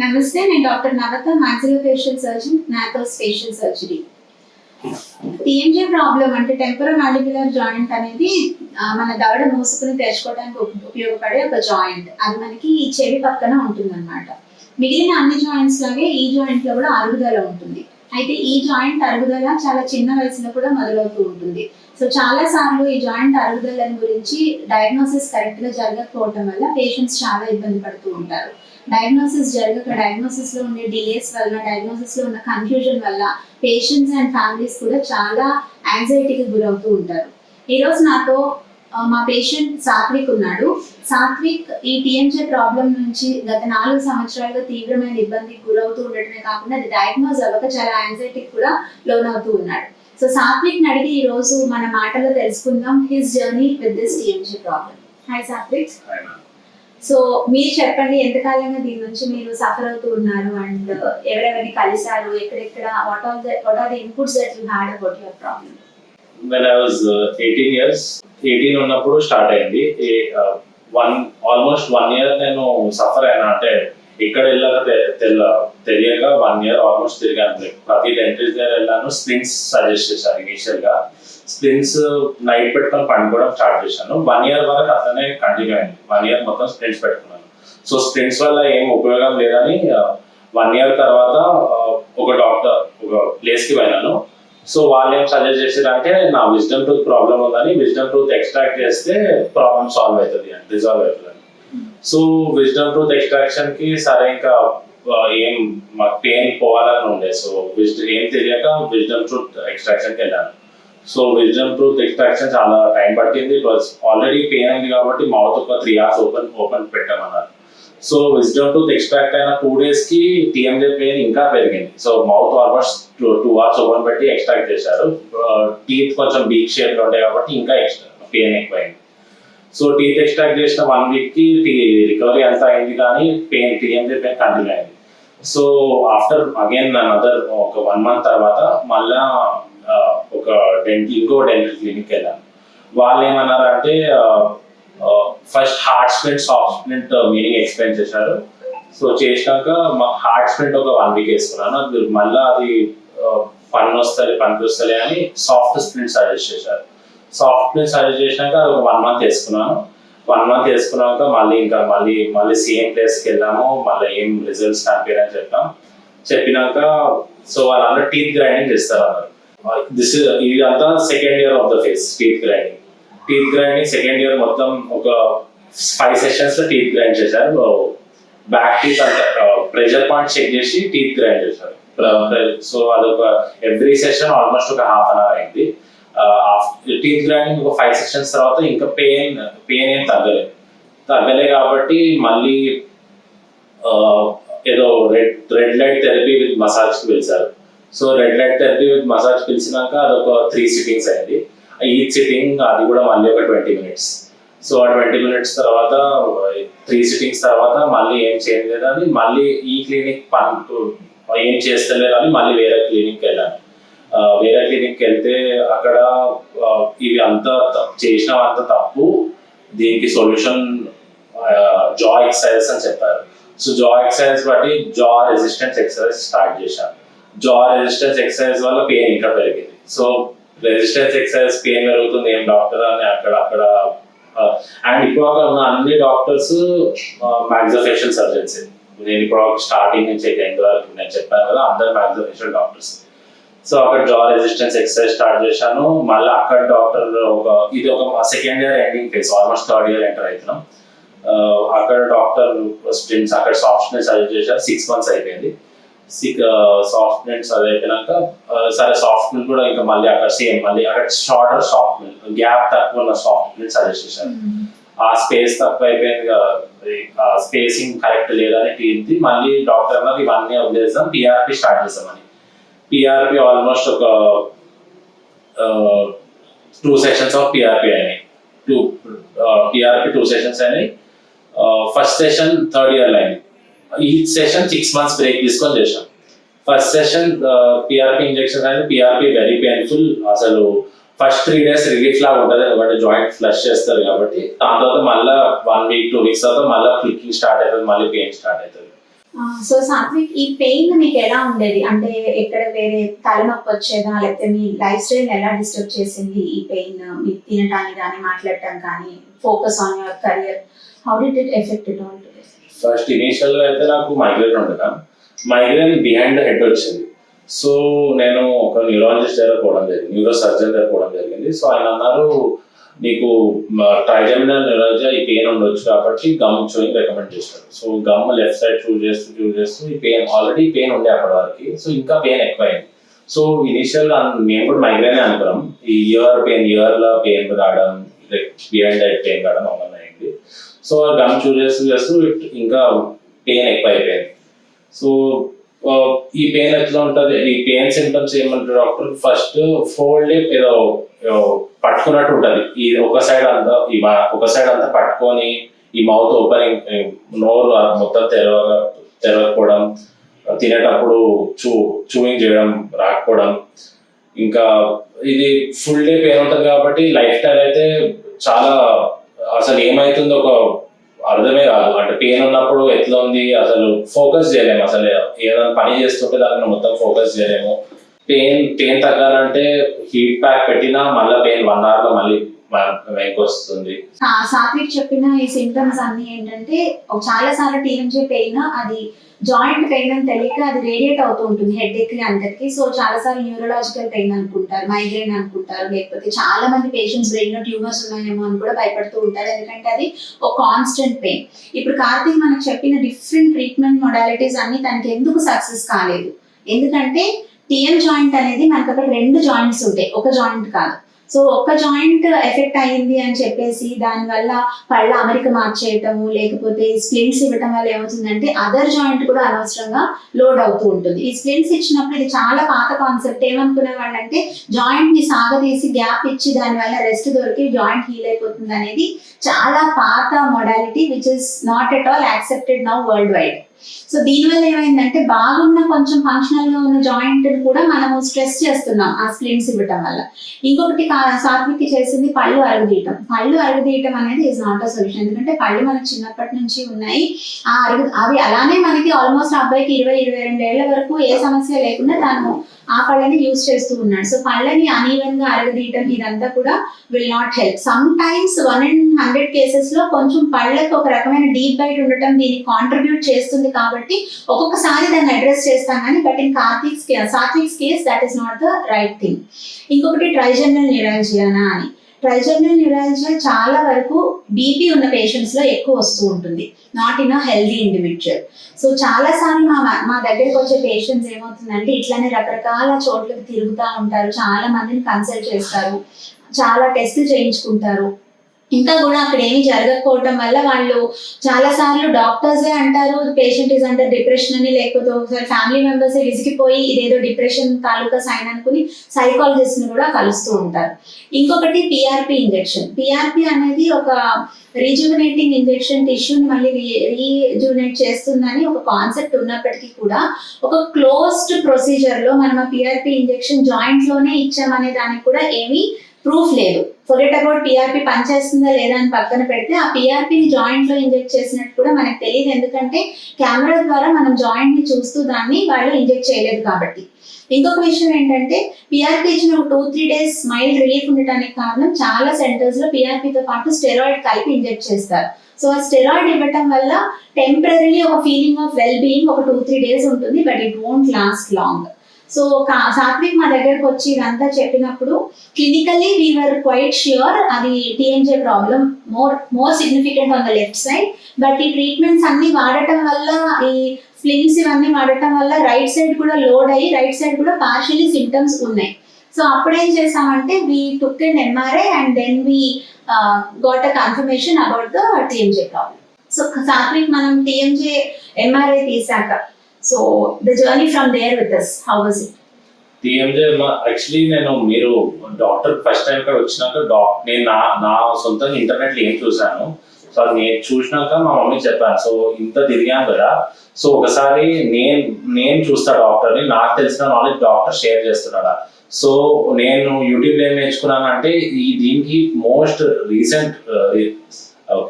నమస్తే నేను doctor Navata maxillofacial surgeon నాథోస్ ఫేషియల్ సర్జరీ. టీఎంజే ప్రాబ్లం అంటే టెంపరో మాలిక్యులర్ జాయింట్ అనేది మన దవడ మూసుకుని తెరుచుకోవడానికి ఉపయోగపడే ఒక జాయింట్. అది మనకి ఈ చెవి పక్కన ఉంటుంది మిగిలిన అన్ని జాయింట్స్ లాగే ఈ జాయింట్లో కూడా అరుగుదల ఉంటుంది. అయితే ఈ జాయింట్ అరుగుదల చాలా చిన్న వయసులో కూడా మొదలవుతూ ఉంటుంది. సో చాలా సార్లు ఈ జాయింట్ అరుగుదల గురించి డయాగ్నోసిస్ కరెక్ట్గా జరగకపోవటం వల్ల పేషెంట్స్ చాలా ఇబ్బంది పడుతూ ఉంటారు. డయాగ్నోసిస్ జరగక డయాగ్నోసిస్లో ఉండే డిలేస్ వల్ల డయాగ్నోసిస్లో ఉన్న కన్ఫ్యూజన్ వల్ల పేషెంట్స్ అండ్ ఫ్యామిలీస్ కూడా చాలా యాంగ్జైటీకి గురవుతూ ఉంటారు. ఈరోజు నాతో మా పేషెంట్ సాత్విక్ ఉన్నాడు. సాత్విక్ ఈ టీఎంజే ప్రాబ్లం నుంచి గత నాలుగు సంవత్సరాలుగా తీవ్రమైన ఇబ్బందికి గురవుతూ ఉండటమే కాకుండా అది డయాగ్నోజ్ అవ్వక చాలా యాంగ్జైటీకి కూడా లోనవుతూ ఉన్నాడు. సో సాత్విక్ అడిగి ఈ రోజు మన మాటలో తెలుసుకుందాం. His journey with this TMJ problem hi Satvik. So మీరు చెప్పండి ఎంతకాలంగా దీని నుంచి మీరు సఫర్ అవుతూ ఉన్నారు? అండ్ ఎవరెవరిని కలిశారు? ఎక్కడెక్కడ? What are the what are the inputs that you had about your problem when I was eighteen years eighteen ఉన్నప్పుడు స్టార్ట్ అయింది. వన్ ఆల్మోస్ట్ వన్ ఇయర్ నేను సఫర్ అయినా అంటే ఇక్కడ వెళ్ళాక తెల్ల తెలియక వన్ ఇయర్ ఆల్మోస్ట్ తిరిగాను Like, ప్రతి డెంటిస్ట్ దగ్గర వెళ్ళాను స్ప్రింట్స్ సజెస్ట్ చేశారు ఇనిషియల్గా స్ప్రింట్స్ నైట్ పెట్టుకొని పండుకోవడం స్టార్ట్ చేశాను. వన్ ఇయర్ వరకు అతనే కంటిన్యూ అయింది. వన్ ఇయర్ మొత్తం స్ప్రింట్స్ పెట్టుకున్నాను. సో స్ప్రింట్స్ వల్ల ఏం ఉపయోగం లేదని వన్ ఇయర్ తర్వాత uh, ఒక డాక్టర్ ఒక ప్లేస్కి వెళ్ళాను. సో వాళ్ళు ఏం సజెస్ట్ చేశారంటే నా విజ్డమ్ టూత్ ప్రాబ్లం ఉందని విజ్డమ్ టూత్ ఎక్స్ట్రాక్ట్ చేస్తే ప్రాబ్లం సాల్వ్ అవుతుంది అని రిజాల్వ్ అవుతుంది సో విజ్డమ్ టూత్ ఎక్స్ట్రాక్షన్కి సరే ఇంకా ఆ, ఏం మాకు పెయిన్ పోవాలని ఉండే. సో విజ్డమ్ ఏం తెలియక విజ్డమ్ ట్రూత్ ఎక్స్ట్రాక్షన్కి వెళ్ళాను సో విజ్డమ్ ట్రూత్ ఎక్స్ట్రాక్షన్ చాలా టైం పట్టింది. బికాస్ ఆల్రెడీ పెయిన్ అయింది కాబట్టి మౌత్ ఒక త్రీ అవర్స్ ఓపెన్ ఓపెన్ పెట్టామన్నారు. సో విజ్డమ్ టూత్ ఎక్స్ట్రాక్ట్ అయిన టూ డేస్కి టీఎంజే పెయిన్ ఇంకా పెరిగింది. So mouth almost two two hours open పెట్టి ఎక్స్ట్రాక్ట్ చేశారు. Uh, టీత్ కొంచెం బీక్ షేప్లో ఉంటాయి కాబట్టి ఇంకా ఎక్స్ట్రా పెయిన్ ఎక్కువైంది. సో టీత్ ఎక్స్ట్రాక్ట్ చేసిన వన్ వీక్కి రికవరీ అంతా అయింది కానీ పెయిన్ టీఎంజే పెయిన్ కంటిన్యూ అయింది. సో ఆఫ్టర్ అగైన్ అనదర్ ఒక వన్ మంత్ తర్వాత మళ్ళా ఒక డెంటల్ ఇంకో డెంటల్ క్లినిక్ వెళ్ళాను వాళ్ళు ఏమన్నారు అంటే first hard splint soft splint meaning explain చేశారు. సో చేసినాక హార్ట్ స్ప్లింట్ ఒక వన్ వీక్ వేసుకున్నాను. అది మళ్ళీ అది పన్ను వస్తుంది పనికి వస్తలే అని సాఫ్ట్ స్ప్లింట్ సజెస్ట్ చేశారు. సాఫ్ట్ స్ప్లింట్ సజెస్ట్ చేసినాక అది ఒక వన్ మంత్ వేసుకున్నాను. వన్ మంత్ వేసుకున్నాక మళ్ళీ ఇంకా మళ్ళీ మళ్ళీ సేమ్ ప్లేస్కి వెళ్ళాము. మళ్ళీ ఏం రిజల్ట్స్ కనిపించని చెప్పాం. చెప్పినాక సో వాళ్ళందరూ టీత్ గ్రైండింగ్ చేస్తారు అన్నారు దిస్ ఇదంతా second year of the phase teeth grinding teeth grinding second year మొత్తం ఒక ఫైవ్ సెషన్స్లో టీత్ గ్రైండ్ చేశారు. బ్యాక్ టీత్ అంత ప్రెషర్ పాయింట్ చెక్ చేసి టీత్ గ్రైండ్ చేశారు. సో అదొక ఎవ్రీ సెషన్ ఆల్మోస్ట్ ఒక హాఫ్ అన్ అవర్ అయింది. టీత్ గ్రైండింగ్ ఒక ఫైవ్ సెషన్స్ తర్వాత ఇంకా పెయిన్ పెయిన్ ఏం తగ్గలేదు. తగ్గలే కాబట్టి మళ్ళీ ఏదో red red light therapy with మసాజ్కి పిలిచారు. So red light therapy with massage పిలిచినాక అదొక త్రీ సిట్టింగ్స్ అయింది. ఈ సిట్టింగ్ అది కూడా మళ్ళీ ఒక ట్వంటీ మినిట్స్ సో ఆ ట్వంటీ మినిట్స్ తర్వాత త్రీ సిట్టింగ్స్ తర్వాత మళ్ళీ ఏం చేయలేదు అని మళ్ళీ ఈ క్లినిక్ పని ఏం చేస్తలేదు అని మళ్ళీ వేరే క్లినిక్ వెళ్ళాను. వేరే క్లినిక్ వెళ్తే అక్కడ ఇవి అంతా చేసిన అంత తప్పు. దీనికి సొల్యూషన్ జా ఎక్సర్సైజెస్ అని చెప్పారు. సో జా ఎక్సర్సైజ్ బట్టి జా రెసిస్టెన్స్ ఎక్సర్సైజ్ స్టార్ట్ చేశాను జా రెసిస్టెన్స్ ఎక్సర్సైజ్ వల్ల పెయిన్ ఇంకా పెరిగింది. సో రెసిస్టెన్స్ ఎక్సర్సైజ్ పెయిన్ పెరుగుతుంది ఏం డాక్టర్ అని అక్కడ అక్కడ అండ్ ఇప్పుడు ఉన్న అన్ని డాక్టర్స్ మ్యాగ్జఫేషియల్ సర్జన్స్. నేను ఇప్పుడు స్టార్టింగ్ నుంచి ఎండ్ వరకు నేను చెప్పాను కదా అందరు మ్యాగ్జఫేషియల్ డాక్టర్స్. సో అక్కడ జా రెసిస్టెన్స్ ఎక్సర్సైజ్ స్టార్ట్ చేశాను. మళ్ళీ అక్కడ డాక్టర్ ఒక ఇది ఒక second year ending phase almost third year enter అవుతున్నాం. అక్కడ డాక్టర్ స్ప్రింట్స్ అక్కడ సాఫ్ట్ స్ప్రింట్స్ సజెస్ట్ చేశారు. సిక్స్ మంత్స్ అయిపోయింది. సిక్ సాఫ్ట్ స్ప్రింట్స్ అది అయిపోయినాక సరే సాఫ్ట్ మిల్ కూడా ఇంకా మళ్ళీ అక్కడ సేమ్ మళ్ళీ అక్కడ షార్టర్ సాఫ్ట్ మిల్ గ్యాప్ తక్కువ ఉన్న సాఫ్ట్ మిల్ సజెస్ట్ చేశారు ఆ స్పేస్ తక్కువ అయిపోయింది కదా, స్పేసింగ్ కరెక్ట్ లేదని టీంది మళ్ళీ డాక్టర్ అన్నది ఇవన్నీ వదిలేద్దాం పిఆర్పి స్టార్ట్ చేద్దామని పిఆర్పి ఆల్మోస్ట్ ఒక టూ సెషన్స్ ఆఫ్ పిఆర్పి అయినాయి. టూ పిఆర్పి టూ సెషన్స్ అయినాయి. ఫస్ట్ సెషన్ థర్డ్ ఇయర్ అయింది ఈ సెషన్ సిక్స్ మంత్స్ బ్రేక్ తీసుకొని చేసాం ఫస్ట్ సెషన్ పిఆర్పి ఇంజెక్షన్ అనేది పిఆర్పి వెరీ పెయిన్ఫుల్ అసలు ఫస్ట్ త్రీ డేస్ రిలీఫ్ లాగా ఉంటుంది. ఎందుకంటే జాయింట్ ఫ్లష్ చేస్తారు కాబట్టి. దాని తర్వాత మళ్ళీ వన్ వీక్ టూ వీక్స్ తర్వాత మళ్ళీ క్లిక్కింగ్ స్టార్ట్ అవుతుంది మళ్ళీ పెయిన్ స్టార్ట్ అవుతుంది సో సాత్విక్ ఈ పెయిన్ మీకు ఎలా ఉండేది? అంటే ఎక్కడ వేరే తలనొప్పి వచ్చేదా? లేకపోతే మీ లైఫ్ స్టైల్ ఎలా డిస్టర్బ్ చేసింది ఈ పెయిన్ మీకు తినడానికి కానీ మాట్లాడటం కానీ focus on your career how did it effect it all first ఇనిషియల్గా అయితే నాకు మైగ్రేన్ ఉండగా మైగ్రేన్ బిహైండ్ ద హెడ్ వచ్చింది. సో నేను ఒక న్యూరాలజిస్ట్ దగ్గర పోవడం జరిగింది న్యూరో సర్జన్ దగ్గర పోవడం జరిగింది. సో ఆయన అన్నారు నీకు ట్రైజమినల్ న్యూరాలజీ ఈ పెయిన్ ఉండొచ్చు కాబట్టి గమ్ చూయింగ్ రికమెండ్ చేశారు so gum left side chews చేస్తూ చూస్ చేస్తూ ఈ పెయిన్ ఆల్రెడీ పెయిన్ ఉండే అప్పటి వరకు. సో ఇంకా పెయిన్ ఎక్కువైంది. సో ఇనిషియల్ మేము కూడా మైగ్రేన్ అనుకున్నాం. ఈ ఇయర్ పెయిన్ ఇయర్లో పెయిన్ రావడం బిహైండ్ దట్ పెయిన్ రావడం అవన్నీ అయింది. సో ఆ గమ్ చూస్ చేస్తూ చేస్తూ ఇంకా పెయిన్ ఎక్కువ అయిపోయింది సో ఈ పెయిన్ ఎట్లా ఉంటది? ఈ పెయిన్ సింటమ్స్ ఏమంటారు డాక్టర్? ఫస్ట్ ఫోల్డ్ ఏదో పట్టుకున్నట్టు ఉంటది. ఈ ఒక సైడ్ అంతా ఈ ఒక సైడ్ అంతా పట్టుకొని ఈ మౌత్ ఓపెనింగ్ నోరు మొత్తం తెరవ తెరవకపోవడం తినేటప్పుడు చూ చూయింగ్ చేయడం రాకపోవడం. ఇంకా ఇది ఫుల్ డే పెయిన్ ఉంటుంది కాబట్టి లైఫ్ స్టైల్ అయితే చాలా అసలు ఏమైతుందో ఒక అర్థమే కాదు. అంటే పెయిన్ ఉన్నప్పుడు ఎట్లా ఉంది? అసలు ఫోకస్ చేయలేము. అసలు ఏదైనా పని చేస్తుంటే దాని మొత్తం ఫోకస్ చేయలేము. పెయిన్ పెయిన్ తగ్గాలంటే హీట్ ప్యాక్ పెట్టినా మళ్ళీ పెయిన్ వన్ అవర్లో మళ్ళీ వస్తుంది. సాత్విక్ చెప్పిన ఈ సింటమ్స్ అన్ని ఏంటంటే చాలా సార్లు టీఎంజే పెయిన్ అది జాయింట్ పెయిన్ అని తెలియక అది రేడియేట్ అవుతూ ఉంటుంది హెడ్ ఎక్ అందరికి. సో చాలా సార్లు న్యూరలాజికల్ పెయిన్ అనుకుంటారు మైగ్రేన్ అనుకుంటారు లేకపోతే చాలా మంది పేషెంట్స్ బ్రెయిన్లో ట్యూమర్స్ ఉన్నాయేమో అని కూడా భయపడుతూ ఉంటారు. ఎందుకంటే అది ఒక కాన్స్టెంట్ పెయిన్ ఇప్పుడు కార్తీక్ మనకు చెప్పిన డిఫరెంట్ ట్రీట్మెంట్ మొడాలిటీస్ అన్ని తనకి ఎందుకు సక్సెస్ కాలేదు? ఎందుకంటే టిఎం జాయింట్ అనేది మనకు అక్కడ రెండు జాయింట్స్ ఉంటాయి. ఒక జాయింట్ కాదు. సో ఒక్క జాయింట్ ఎఫెక్ట్ అయ్యింది అని చెప్పేసి దానివల్ల పళ్ళ అమరిక మార్చేయటము లేకపోతే స్ప్లింట్స్ ఇవ్వటం వల్ల ఏమవుతుందంటే అదర్ జాయింట్ కూడా అనవసరంగా లోడ్ అవుతూ ఉంటుంది. ఈ స్ప్లింట్స్ ఇచ్చినప్పుడు ఇది చాలా పాత కాన్సెప్ట్ ఏమనుకునే వాళ్ళంటే జాయింట్ని సాగదీసి గ్యాప్ ఇచ్చి దానివల్ల రెస్ట్ దొరికి జాయింట్ హీల్ అయిపోతుంది అనేది చాలా పాత modality which is not at all accepted now world wide so దీనివల్ల ఏమైందంటే బాగున్న కొంచెం ఫంక్షనల్గా ఉన్న జాయింట్ కూడా మనము స్ట్రెస్ చేస్తున్నాం ఆ స్ప్లింట్స్ ఇవ్వటం వల్ల. ఇంకొకటి కా- చేసింది పళ్ళు అరుగుదీయటం. పళ్ళు అరగదీయటం అనేది ఇస్ నాట్ అ సొల్యూషన్ ఎందుకంటే పళ్ళు మనకు చిన్నప్పటి నుంచి ఉన్నాయి. ఆ అరుగు అవి అలానే మనకి ఆల్మోస్ట్ అబ్బాయికి ఇరవై ఇరవై రెండు ఏళ్ళ వరకు ఏ సమస్య లేకుండా తను ఆ పళ్ళని యూజ్ చేస్తూ ఉన్నాడు. సో పళ్ళని అనీవెన్గా అరగదీయటం ఇదంతా కూడా will not help sometimes one and hundred కేసెస్లో కొంచెం పళ్ళకి ఒక రకమైన డీప్ బైట్ ఉండటం దీనికి కాంట్రిబ్యూట్ చేస్తుంది కాబట్టి ఒక్కొక్కసారి దాన్ని అడ్రస్ చేస్తాం కానీ but in Karthik's Satvik's case that is not the right thing ఇంకొకటి ట్రైజర్నల్ న్యూరాలజియానా అని. ట్రైజర్నల్ న్యూరాలజియా చాలా వరకు బీపీ ఉన్న పేషెంట్స్లో ఎక్కువ వస్తూ ఉంటుంది. Not in a healthy individual so చాలా సార్లు మా మా దగ్గరికి వచ్చే పేషెంట్స్ ఏమవుతుందంటే ఇట్లానే రకరకాల చోట్లకి తిరుగుతూ ఉంటారు. చాలా మందిని కన్సల్ట్ చేస్తారు. చాలా టెస్ట్ చేయించుకుంటారు. ఇంకా కూడా అక్కడ ఏమీ జరగకపోవటం వల్ల వాళ్ళు చాలా సార్లు డాక్టర్సే అంటారు పేషెంట్ ఇస్ అంటారు డిప్రెషన్ అని లేకపోతే ఒకసారి ఫ్యామిలీ మెంబర్స్ విసిగిపోయి ఇదేదో డిప్రెషన్ తాలూకా సైన్ అనుకుని సైకాలజిస్ట్ని కూడా కలుస్తూ ఉంటారు. ఇంకొకటి పిఆర్పి ఇంజెక్షన్ పిఆర్పి అనేది ఒక రీజువనేటింగ్ ఇంజెక్షన్ టిష్యూని మళ్ళీ రీజువనేట్ చేస్తుందని ఒక కాన్సెప్ట్ ఉన్నప్పటికీ కూడా ఒక క్లోజ్డ్ ప్రొసీజర్లో మనం ఆ పిఆర్పి ఇంజెక్షన్ జాయింట్లోనే ఇచ్చామనే దానికి కూడా ఏమీ ప్రూఫ్ లేదు. ఫొగెట్ అబౌట్ పిఆర్పి పనిచేస్తుందా లేదా అని పక్కన పెడితే ఆ పిఆర్పిని జాయింట్లో ఇంజెక్ట్ చేసినట్టు కూడా మనకు తెలియదు. ఎందుకంటే కెమెరా ద్వారా మనం జాయింట్ని చూస్తూ దాన్ని వాళ్ళు ఇంజెక్ట్ చేయలేదు కాబట్టి. ఇంకొక విషయం ఏంటంటే పిఆర్పి ఇచ్చిన ఒక two three days mild relief ఉండటానికి కారణం చాలా సెంటర్స్లో పిఆర్పితో పాటు స్టెరాయిడ్ కలిపి ఇంజెక్ట్ చేస్తారు. సో ఆ స్టెరాయిడ్ ఇవ్వటం వల్ల టెంపరీ ఒక ఫీలింగ్ ఆఫ్ వెల్ బీయింగ్ ఒక టూ త్రీ డేస్ ఉంటుంది but it won't last long so Satvik మా దగ్గరకు వచ్చి ఇదంతా చెప్పినప్పుడు క్లినికల్లీ వీఆర్ క్వైట్ ష్యూర్ అది TMJ problem more more significant on the left side but ఈ ట్రీట్మెంట్స్ అన్ని వాడటం వల్ల ఈ ఫ్లిమ్స్ ఇవన్నీ వాడటం వల్ల రైట్ సైడ్ కూడా లోడ్ అయ్యి రైట్ సైడ్ కూడా పార్షియలీ సిమ్టమ్స్ ఉన్నాయి. సో అప్పుడేం చేసామంటే we took and MRI and then we got a confirmation about the TMJ problem so Satvik మనం టీఎంజే ఎంఆర్ఐ తీసాక so the journey from there with us, how was it TMJ actually నేను మీరు doctor first time ఇక్కడ వచ్చినాక dock నేను నా నా సొంతంగా ఇంటర్నెట్లో ఏం చూశాను. సో అది నేను చూసినాక మా మమ్మీకి చెప్పాను సో ఇంత తిరిగాను కదా. సో ఒకసారి నేను నేను చూస్తా డాక్టర్ని నాకు తెలిసిన నాలెడ్జ్ డాక్టర్ షేర్ చేస్తున్నాడా. సో నేను యూట్యూబ్లో ఏం నేర్చుకున్నాను అంటే ఈ దీనికి మోస్ట్ రీసెంట్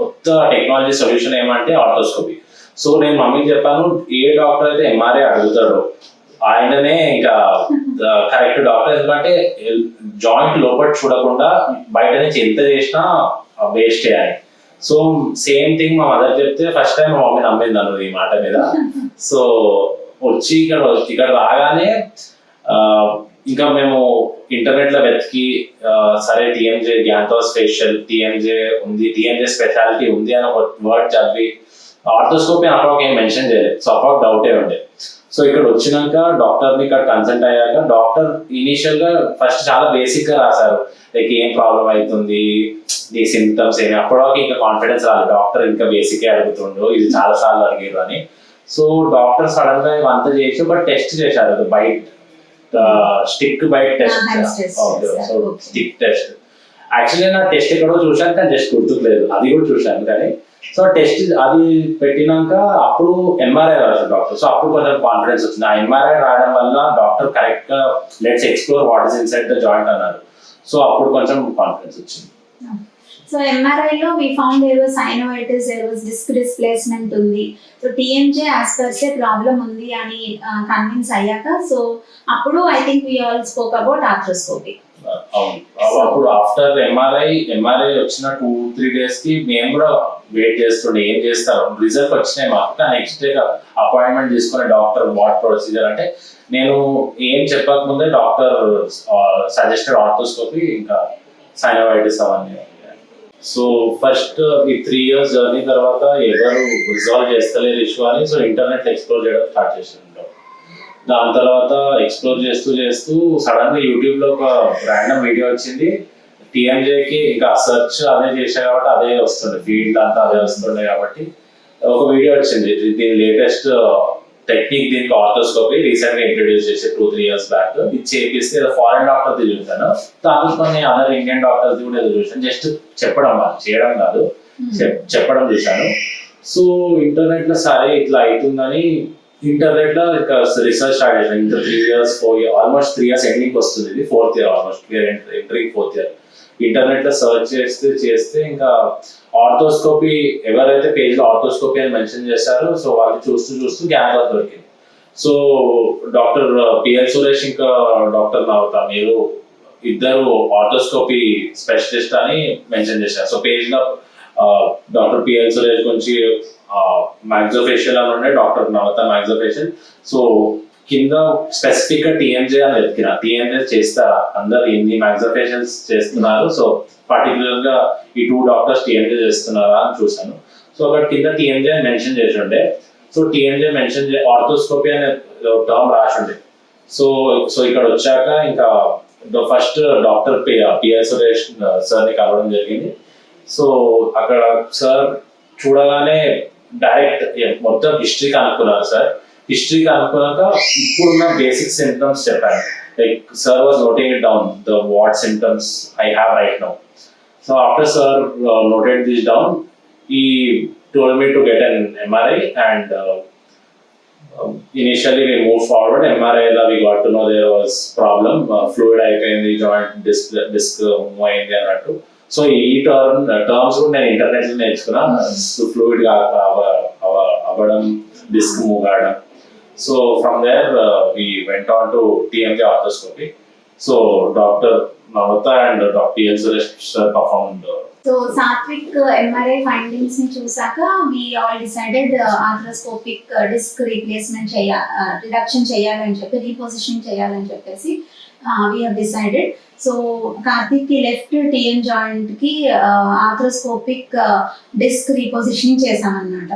కొత్త టెక్నాలజీ సొల్యూషన్ ఏమంటే ఆర్థోస్కోపీ. సో నేను మమ్మీకి చెప్పాను ఏ డాక్టర్ అయితే ఎంఆర్ఐ అడుగుతాడో ఆయననే ఇంకా కరెక్ట్ డాక్టర్ ఎందుకంటే జాయింట్ లోపల చూడకుండా బయట నుంచి ఎంత చేసినా వేస్ట్ అని సో సేమ్ థింగ్ మా మదర్ చెప్తే ఫస్ట్ టైం మా మమ్మీ నమ్మింది అన్నది ఈ మాట మీద. సో వచ్చి ఇక్కడ ఇక్కడ రాగానే ఇంకా మేము ఇంటర్నెట్లో వెతికి సరే టీఎంజే గ్యాంటోస్ ఫేషియల్ టీఎంజే ఉంది టీఎంజే స్పెషాలిటీ ఉంది అని ఒక వర్డ్ చదివి ఆర్థోస్కోపీ అప్పుడు ఏం మెన్షన్ చేయలేదు. సో అప్పుడు డౌటే ఉండే. సో ఇక్కడ వచ్చినాక డాక్టర్ని ఇక్కడ కన్సల్ట్ అయ్యాక డాక్టర్ ఇనిషియల్గా ఫస్ట్ చాలా బేసిక్గా రాశారు. లైక్ ఏం ప్రాబ్లం అవుతుంది నీ సిమ్టమ్స్ ఏమి? అప్పటివరకు ఇంకా కాన్ఫిడెన్స్ రాలేదు. డాక్టర్ ఇంకా బేసిక్ అడుగుతుండు. ఇది చాలా సార్లు అడిగారు అని. సో డాక్టర్ సడన్గా ఇవంతా చేసి ఒక టెస్ట్ చేశారు. అది bite stick bite test. So. Stick test actually నా టెస్ట్ ఎక్కడో చూశాను కానీ జస్ట్ గుర్తుకులేదు అది కూడా చూశాను కానీ సో టెస్ట్ అది పెట్టినాక అప్పుడు ఎంఆర్ఐ రాశారు డాక్టర్. సో అప్పుడు కొంచెం కాన్ఫిడెన్స్ వచ్చింది. ఆ ఎంఆర్ఐ రాయడం వల్ల డాక్టర్ కరెక్ట్గా let's explore what is inside the joint అన్నారు. సో అప్పుడు కొంచెం కాన్ఫిడెన్స్ వచ్చింది. సో ఎంఆర్ఐ లో we found there was synovitis there was disc displacement ఉంది. So TMJ as per se problem ఉంది అని కన్విన్స్ అయ్యాక సో అప్పుడు I think we all spoke about arthroscopy అవును. అప్పుడు ఆఫ్టర్ ఎంఆర్ఐ ఎంఆర్ఐ వచ్చిన టూ త్రీ డేస్కి మేము కూడా వెయిట్ చేస్తుండే ఏం చేస్తారు రిజల్ట్ వచ్చినాయి మాకు. కానీ నెక్స్ట్ డే అపాయింట్మెంట్ తీసుకునే డాక్టర్ వాట్ ప్రొసీజర్ అంటే నేను ఏం చెప్పకముందే డాక్టర్ సజెస్టెడ్ ఆర్థోస్కోపీ ఇంకా సైనవైటిస్ అవన్నీ సో ఫస్ట్ ఈ త్రీ ఇయర్స్ జర్నీ తర్వాత ఎవరు రిజాల్వ్ చేస్తలేరు ఇష్యూ అని సో ఇంటర్నెట్ ఎక్స్ప్లోర్ చేయడం స్టార్ట్ చేసింటాం దాని తర్వాత ఎక్స్ప్లోర్ చేస్తూ చేస్తూ సడన్గా యూట్యూబ్లో ఒక ర్యాండమ్ వీడియో వచ్చింది. TMJ కి ఇంకా సెర్చ్ అదే చేసా కాబట్టి అదే వస్తుండే ఫీల్డ్ అంతా అదే వస్తుండే కాబట్టి ఒక వీడియో వచ్చింది. దీని లేటెస్ట్ టెక్నిక్ దీనికి ఆర్థోస్కోపీ రీసెంట్గా ఇంట్రడ్యూస్ చేసి టూ త్రీ ఇయర్స్ బ్యాక్ ఇది చేపిస్తే ఫారెన్ డాక్టర్ ది చూసాను దాంట్లో కొన్ని అదర్ ఇండియన్ డాక్టర్స్ కూడా ఏదో చూసాను జస్ట్ చెప్పడం చేయడం కాదు. చెప్- చెప్పడం చూశాను. సో ఇంటర్నెట్లో సరే ఇట్లా అవుతుందని ఇంటర్నెట్లో ఇంకా రీసెర్చ్ స్టార్ట్ చేశాను. ఇంకా three years four year almost three years ending వస్తుంది. ఇది fourth year almost entering fourth year ఇంటర్నెట్లో సర్చ్ చేస్తే చేస్తే ఇంకా ఆర్థోస్కోపీ ఎవరైతే పేజ్లో ఆర్థోస్కోపీ అని మెన్షన్ చేశారో సో వాళ్ళు చూస్తూ చూస్తూ గ్యాన్ దొరికింది. సో డాక్టర్ పిఎల్ సురేష్ ఇంకా డాక్టర్ నవత మీరు ఇద్దరు ఆర్థోస్కోపీ స్పెషలిస్ట్ అని మెన్షన్ చేశారు. సో పేజ్లో డాక్టర్ పిఎల్ సురేష్ గురించి మ్యాగ్జోఫేషియల్ అని ఉండే డాక్టర్ నవత మ్యాగ్జోఫేషియల్ సో కింద స్పెసిఫిక్గా టీఎంజే అని వెతికిన టీఎంజే చేస్తారా అందరు ఎన్ని మ్యాగ్జోఫేషియల్స్ చేస్తున్నారు. సో పర్టికులర్గా ఈ టూ డాక్టర్స్ టీఎంజే చేస్తున్నారా అని చూసాను సో అక్కడ కింద టీఎంజే అని మెన్షన్ చేసి ఉండే సో టీఎంజే మెన్షన్ ఆర్థోస్కోపీ అనే టర్మ్ రాసి ఉండే సో సో ఇక్కడ వచ్చాక ఇంకా ఫస్ట్ డాక్టర్ పిఎల్ సురేష్ సార్ని కలవడం జరిగింది. సో అక్కడ సార్ చూడగానే డైరెక్ట్ మొత్తం హిస్టరీ కనుక్కున్నారు సార్ హిస్టరీ కనుక్కున్నాక ఇప్పుడున్న బేసిక్ సిమ్టమ్స్ చెప్పాను. Like sir was noting it down the what symptoms I have right now so after sir noted this down ఈ an MRI and uh, um, initially we moved forward. MRI la we got to know there was problem, uh, fluid అయిపోయింది joint disc disc move అయింది అన్నట్టు. So ఈ term terms కూడా నేను internet నేర్చుకున్నా. Fluid అవ్వడం disc move కావడం so from there we went on to TMJ arthroscopy so doctor Navatha and doctor PL Suresh perform so Satvik MRI ఫైండింగ్స్ని చూసాక we all decided arthroscopic disc replacement చేయ reduction చేయాలని చెప్పి repositioning చేయాలని చెప్పేసి we have decided so కార్తిక్కి left TM జాయింట్కి arthroscopic disc repositioning చేసామన్నమాట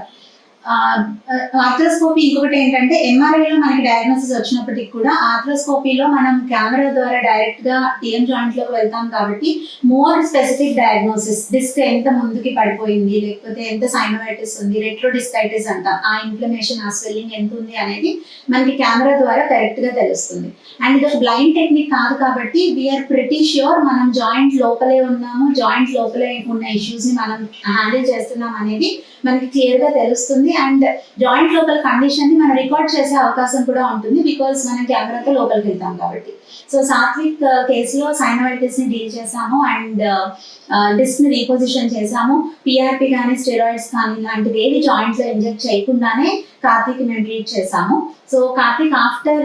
arthroscopy ఇంకొకటి ఏంటంటే ఎంఆర్ఐలో మనకి డయాగ్నోసిస్ వచ్చినప్పటికి కూడా ఆర్థ్రోస్కోపీలో మనం కెమెరా ద్వారా డైరెక్ట్గా జాయింట్లోకి జాయింట్లోకి వెళ్తాం కాబట్టి మోర్ స్పెసిఫిక్ డయాగ్నోసిస్ డిస్క్ ఎంత ముందుకి పడిపోయింది లేకపోతే ఎంత సైనోవైటిస్ ఉంది రెట్రోడిస్కైటిస్ అంటాం ఆ ఇన్ఫ్లమేషన్ ఆ స్వెల్లింగ్ ఎంత ఉంది అనేది మనకి కెమెరా ద్వారా కరెక్ట్గా తెలుస్తుంది. అండ్ ఇది ఒక బ్లైండ్ టెక్నిక్ కాదు కాబట్టి వీఆర్ ప్రిటీ ష్యూర్ మనం జాయింట్ లోపలే ఉన్నాము జాయింట్ లోపలే ఉన్న ఇష్యూస్ని మనం హ్యాండిల్ చేస్తున్నాం అనేది మనకి క్లియర్గా తెలుస్తుంది. అండ్ జాయింట్ లోపల కండిషన్ని మనం రికార్డ్ చేసే అవకాశం కూడా ఉంటుంది బికాస్ మనం కెమెరాతో లోపలికి వెళ్తాం కాబట్టి. సో సాత్విక్ uh, కేసులో సైనవైటిస్ని డీల్ చేసాము. అండ్ uh, డిస్క్ని రీపొజిషన్ చేసాము. పిఆర్పి కానీ స్టెరాయిడ్స్ కానీ ఇలాంటివి ఏవి జాయింట్లో ఇంజెక్ట్ చేయకుండానే కార్తీక్ మేము ట్రీట్ చేసాము. So Karthik after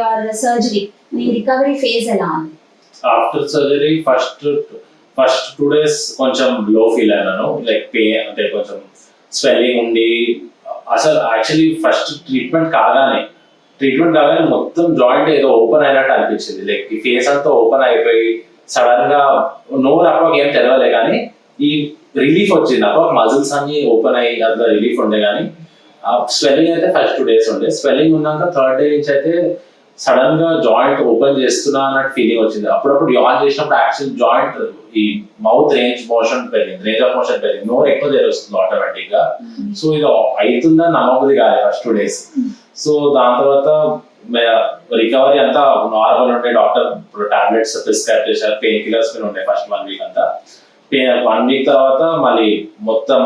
your surgery me recovery phase ఎలా ఉంది? After surgery first first two days కొంచెం లో ఫీల్ అయినాను. లైక్ పెయిన్ అంటే కొంచెం స్వెల్లింగ్ ఉండి అసలు యాక్చువల్లీ ఫస్ట్ ట్రీట్మెంట్ కాగానే ట్రీట్మెంట్ కాగానే మొత్తం జాయింట్ ఏదో ఓపెన్ అయినట్టు అనిపించింది. లైక్ ఈ ఫేస్ అంతా ఓపెన్ అయిపోయి సడన్గా నో అప్పకి ఏం తెలవలే కానీ ఈ రిలీఫ్ వచ్చింది. అప్ప మజిల్స్ అన్ని ఓపెన్ అయ్యి అట్లా రిలీఫ్ ఉండే కానీ ఆ స్వెల్లింగ్ అయితే ఫస్ట్ టూ డేస్ ఉండే. స్వెల్లింగ్ ఉన్నాక థర్డ్ డే నుంచి అయితే సడన్గా జాయింట్ ఓపెన్ చేస్తున్నా అన్నట్టు ఫీలింగ్ వచ్చింది. అప్పుడప్పుడు యాన్ చేసినప్పుడు యాక్చువల్ జాయింట్ ఈ మౌత్ రేంజ్ మోషన్ పెరిగింది రేంజ్ ఆఫ్ మోషన్ పెరిగింది. నోరు ఎక్కువ తెరుస్తుంది ఆటోమేటిక్గా సో ఇది అవుతుందని నమ్మకది కాదు ఫస్ట్ టూ డేస్ సో దాని తర్వాత రికవరీ అంతా నార్మల్ ఉండే. డాక్టర్ టాబ్లెట్స్ ప్రిస్క్రైబ్ చేశారు. పెయిన్ కిల్లర్స్ మీద ఉండే ఫస్ట్ వన్ వీక్ అంతా. వన్ వీక్ తర్వాత మళ్ళీ మొత్తం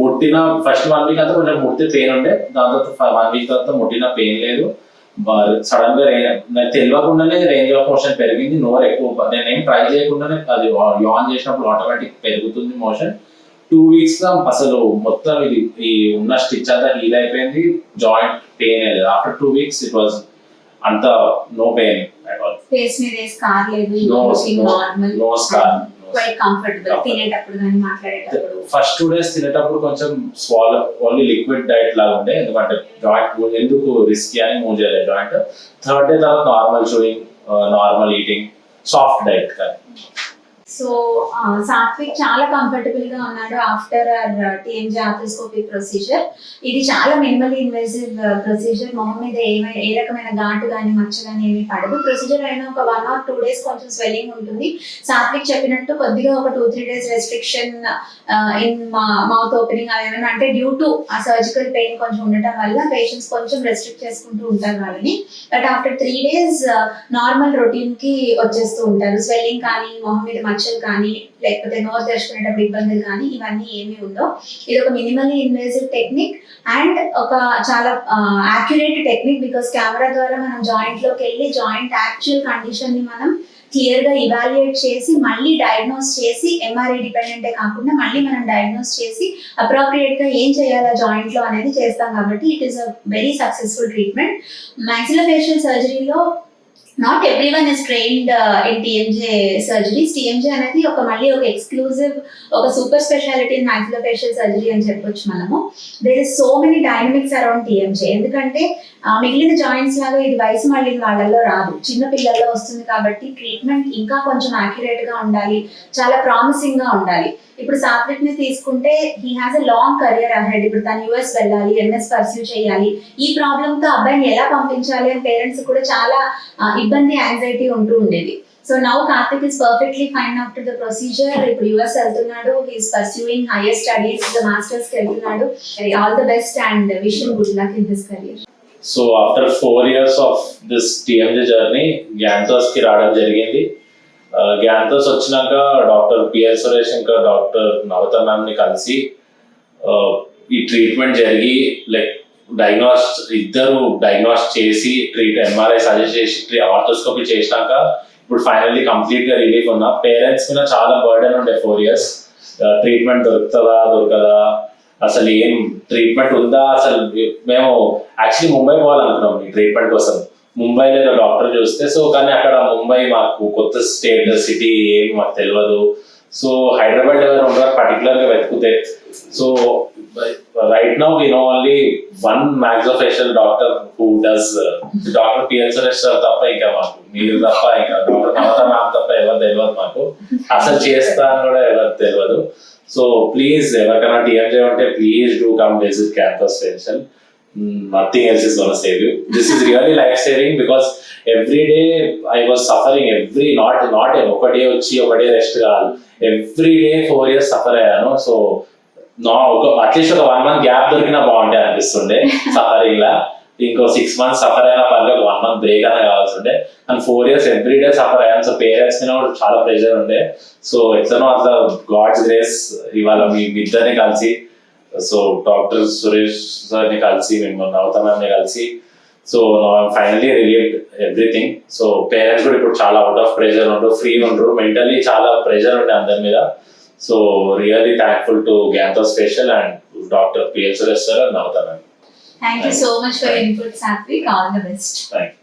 ముట్టిన ఫస్ట్ వన్ వీక్ అంతా కొంచెం ముట్టితే పెయిన్ ఉండే. దాని తర్వాత వన్ వీక్ తర్వాత ముట్టిన పెయిన్ లేదు. సడన్గా నాకు తెలియకుండానే రేంజ్ ఆఫ్ మోషన్ పెరిగింది. నోరు ఎక్కువ నేనేం ట్రై చేయకుండానే అది యాన్ చేసినప్పుడు ఆటోమేటిక్ పెరుగుతుంది మోషన్. టూ వీక్స్లో అసలు మొత్తం ఇది ఈ ఉన్న స్టిచ్ అంతా హీల్ అయిపోయింది. జాయింట్ పెయిన్ లేదు. After two weeks it was అంత no pain at all. Face మీద స్కార్ లేదు. No scar. Quite comfortable Comfort. తినేటప్పుడు కానీ మాట్లాడేటప్పుడు. ఫస్ట్ టూ డేస్ తినేటప్పుడు కొంచెం స్వాల్ ఓన్లీ లిక్విడ్ డైట్ లాగా ఉండే. ఎందుకంటే జాయింట్ ఎందుకు రిస్కీ అని మూవ్ చేయలేదు జాయింట్ థర్డ్ డే తర్వాత normal chewing normal eating soft diet కానీ సో సాత్విక్ చాలా కంఫర్టబుల్గా ఉన్నాడు ఆఫ్టర్ టీఎంజీ ఆర్థోస్కోపిక్ ప్రొసీజర్ ఇది చాలా మినిమల్ ఇన్వెసివ్ ప్రొసీజర్ మొహం మీద ఏమై ఏ రకమైన ఘాటు కానీ మచ్చ కానీ ఏమీ పడదు. ప్రొసీజర్ అయిన ఒక వన్ ఆర్ టూ డేస్ కొంచెం స్వెల్లింగ్ ఉంటుంది. సాత్విక్ చెప్పినట్టు కొద్దిగా ఒక two three days restriction in mouth opening అవి ఏమైనా అంటే డ్యూ టు ఆ సర్జికల్ పెయిన్ కొంచెం ఉండటం వల్ల పేషెంట్స్ కొంచెం రెస్ట్రిక్ట్ చేసుకుంటూ ఉంటారు వాళ్ళని. But after three days normal రొటీన్కి వచ్చేస్తూ ఉంటారు. స్వెల్లింగ్ కానీ మొహం మీద మచ్చలు కానీ లేకపోతే నోరు తెరుచుకునేటప్పుడు ఇబ్బందులు కానీ ఇవన్నీ ఏమి ఉండవు. ఇది ఒక మినిమల్లీ ఇన్వేజివ్ టెక్నిక్ అండ్ ఒక చాలా యాక్యురేట్ టెక్నిక్ బికాస్ కెమెరా ద్వారా మనం జాయింట్లోకి వెళ్ళి జాయింట్ యాక్చువల్ కండిషన్ని మనం క్లియర్గా ఇవాల్యుయేట్ చేసి మళ్ళీ డయాగ్నోస్ చేసి ఎంఆర్ఐ డిపెండెంటే కాకుండా మళ్ళీ మనం డయాగ్నోస్ చేసి అప్రోప్రియేట్గా ఏం చేయాలా జాయింట్లో అనేది చేస్తాం కాబట్టి it is a very successful treatment maxillofacial సర్జరీలో not everyone is trained in TMJ surgeries TMJ అనేది ఒక మళ్ళీ ఒక ఎక్స్క్లూజివ్ ఒక super speciality in maxillofacial surgery అని చెప్పొచ్చు మనము. There is so many dynamics around TMJ ఎందుకంటే మిగిలిన జాయింట్స్ లాగా ఇది వయసు మళ్ళీ వాళ్ళల్లో రాదు. చిన్న పిల్లల్లో వస్తుంది కాబట్టి ట్రీట్మెంట్ ఇంకా కొంచెం యాక్యురేట్గా ఉండాలి. చాలా ప్రామిసింగ్గా ఉండాలి. ఇప్పుడు సాత్విక్ని తీసుకుంటే he has a long career ahead ఇప్పుడు తను యుఎస్ వెళ్ళాలి ఎంఎస్ పర్సూ చేయాలి. ఈ ప్రాబ్లమ్తో అబ్బాయిని ఎలా పంపించాలి అని పేరెంట్స్ కూడా చాలా ఇబ్బంది యాంగ్జైటీ ఉంటూ ఉండేది. So now Karthik is perfectly fine after the procedure ఇప్పుడు యుఎస్ వెళ్తున్నాడు. He's pursuing higher studies the మాస్టర్స్కి వెళ్తున్నాడు. ఆల్ ద బెస్ట్ అండ్ విషయం good luck in this career so after four years of this TMJ journey గ్యాంటోస్కి రావడం జరిగింది. గ్యాంతోస్ వచ్చినాక doctor PL Suresh ఇంకా doctor నవత మ్యామ్ని కలిసి ఈ ట్రీట్మెంట్ జరిగి లైక్ డయాగ్నోస్ ఇద్దరు డయాగ్నోస్ చేసి ట్రీట్ ఎంఆర్ఐ సజెస్ట్ చేసి ఆర్థోస్కోపీ చేసినాక ఇప్పుడు ఫైనల్లీ కంప్లీట్గా రిలీఫ్ ఉన్నా. పేరెంట్స్ మీద చాలా బర్డెన్ ఉండే ఫోర్ ఇయర్స్. ట్రీట్మెంట్ దొరుకుతుందా దొరకదా? అసలు ఏం ట్రీట్మెంట్ ఉందా? అసలు మేము యాక్చువల్లీ ముంబై పోవాలనుకున్నాం ఈ ట్రీట్మెంట్ కోసం. ముంబైలో ఏదో డాక్టర్ చూస్తే సో కానీ అక్కడ ముంబై మాకు కొత్త స్టేట్ సిటీ ఏం మాకు తెలియదు సో హైదరాబాద్ ఎవరు ఉండరు పర్టికులర్గా వెతుకుతే. So right now we know only one maxillofacial doctor who does doctor PL Suresh sir తప్ప ఇంకా మాకు మీరు తప్ప ఇంకా డాక్టర్ నవత తప్ప ఎవరు తెలియదు మాకు. అసలు చేస్తా అని కూడా ఎవరు తెలియదు సో ప్లీజ్ ఎవరికైనా టీఎంజే ఉంటే please do come visit campus facial nothing else is gonna save you this is really life saving because every day I was suffering every not not ఒక డే వచ్చి ఒక డే రెస్ట్ కాదు. Every day four years suffer అయ్యాను. So నా ఒక at least ఒక one month gap దొరికినా బాగుండే అనిపిస్తుండే సఫరింగ్ లా. ఇంకో సిక్స్ మంత్స్ సఫర్ అయినా పర్లేదు వన్ మంత్ బ్రేక్ అయినా కావాల్సి ఉండే and four years every day suffer అయ్యాను. సో పేరెంట్స్ మీద కూడా చాలా ప్రెషర్ ఉండే. సో ఎట్లనో అట్లా గాడ్స్ గ్రేస్ ఇవాళ మీ మీ ఇద్దరిని కలిసి సో డాక్టర్ సురేష్ సార్ని కలిసి మేము నవతనాన్ని కలిసి so finally relieve everything. So parents కూడా ఇప్పుడు చాలా అవుట్ ఆఫ్ ప్రెషర్ ఉండరు ఫ్రీ ఉండరు. మెంటలీ చాలా ప్రెషర్ ఉండే అందరి మీద. So really thankful to Gnatho special and doctor PL Suresh sir and నవతనాన్ని thank you so much for input Satvik all the best thank